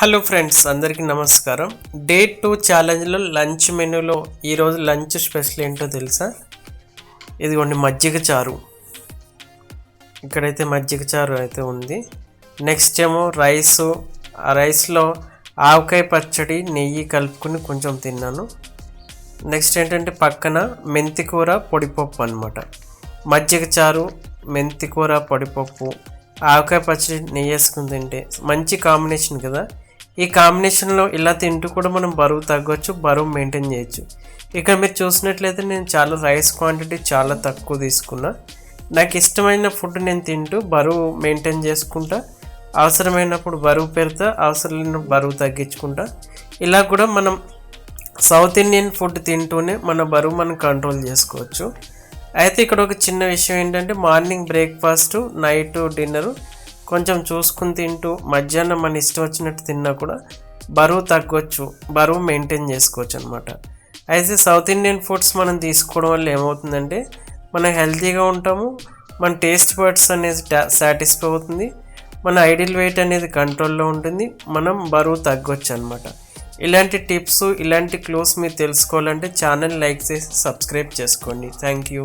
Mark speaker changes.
Speaker 1: Hello friends అందరికీ నమస్కారం. Day two ఛాలెంజ్లో lunch మెనూలో ఈరోజు లంచ్ స్పెషల్ ఏంటో తెలుసా? ఇదిగోండి మజ్జిగ చారు. ఇక్కడైతే మజ్జిగ చారు అయితే ఉంది. నెక్స్ట్ ఏమో రైసు. ఆ రైస్లో ఆవకాయ పచ్చడి నెయ్యి కలుపుకుని కొంచెం తిన్నాను. నెక్స్ట్ ఏంటంటే పక్కన మెంతి కూర పొడిపప్పు అనమాట మజ్జిగ చారు మెంతి కూర పొడిపప్పు ఆవకాయ పచ్చడి నెయ్యి వేసుకుని తింటే మంచి కాంబినేషన్ కదా. ఈ కాంబినేషన్లో ఇలా తింటూ కూడా మనం బరువు తగ్గొచ్చు బరువు మెయింటైన్ చేయొచ్చు. ఇక్కడ మీరు చూసినట్లయితే నేను చాలా రైస్ క్వాంటిటీ చాలా తక్కువ తీసుకున్నా. నాకు ఇష్టమైన ఫుడ్ నేను తింటూ బరువు మెయింటైన్ చేసుకుంటా. అవసరమైనప్పుడు బరువు పెడతా అవసరం లేనప్పుడు బరువు తగ్గించుకుంటా. ఇలా కూడా మనం సౌత్ ఇండియన్ ఫుడ్ తింటూనే మన బరువు మనం కంట్రోల్ చేసుకోవచ్చు. అయితే ఇక్కడ ఒక చిన్న విషయం ఏంటంటే మార్నింగ్ బ్రేక్ఫాస్ట్ నైట్ డిన్నరు కొంచెం చూసుకుని తింటూ మధ్యాహ్నం మన ఇష్టం వచ్చినట్టు తిన్నా కూడా బరువు తగ్గొచ్చు బరువు మెయింటైన్ చేసుకోవచ్చు అనమాట అయితే సౌత్ ఇండియన్ ఫుడ్స్ మనం తీసుకోవడం వల్ల ఏమవుతుందంటే మనం హెల్తీగా ఉంటాము మన టేస్ట్ బర్డ్స్ అనేది సాటిస్ఫై అవుతుంది మన ఐడియల్ వెయిట్ అనేది కంట్రోల్లో ఉంటుంది మనం బరువు తగ్గొచ్చు అనమాట ఇలాంటి టిప్స్ ఇలాంటి క్లోస్ మీరు తెలుసుకోవాలంటే ఛానల్ లైక్ చేసి సబ్స్క్రైబ్ చేసుకోండి. Thank you